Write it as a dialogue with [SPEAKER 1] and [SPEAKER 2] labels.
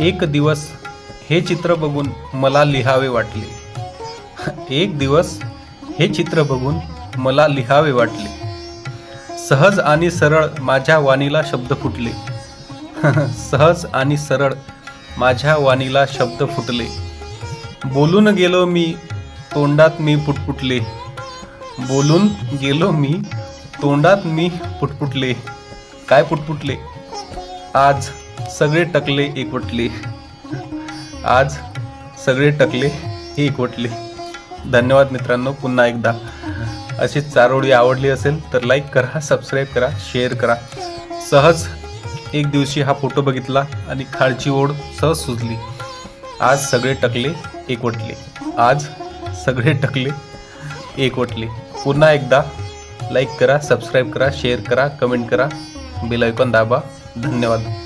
[SPEAKER 1] एक दिवस हे चित्र बघून मला लिहावे वाटले. एक दिवस हे चित्र बघून मला लिहावे वाटले. सहज आणि सरळ माझ्या वाणीला शब्द फुटले. सहज आणि सरळ माझ्या वाणीला शब्द फुटले. बोलून गेलो मी तोंडात मी पुटपुटले. बोलून गेलो मी तोंडात मी पुटपुटले. काय पुटपुटले? आज सगळे टकले एकवटले. आज सगळे टकले एकवटले. धन्यवाद मित्रांनो पुन्हा एकदा. अशी चारोळी आवडली असेल तर लाईक करा सबस्क्राईब करा शेअर करा. सहज एक दिवशी हा फोटो बघितला आणि खालची ओढ सहज सुचली आज सगळे टकले एकवटले. आज सगळे टकले एकवटले. पुन्हा एकदा लाईक करा सबस्क्राईब करा शेअर करा कमेंट करा. बेल आयकॉन दाबा. धन्यवाद.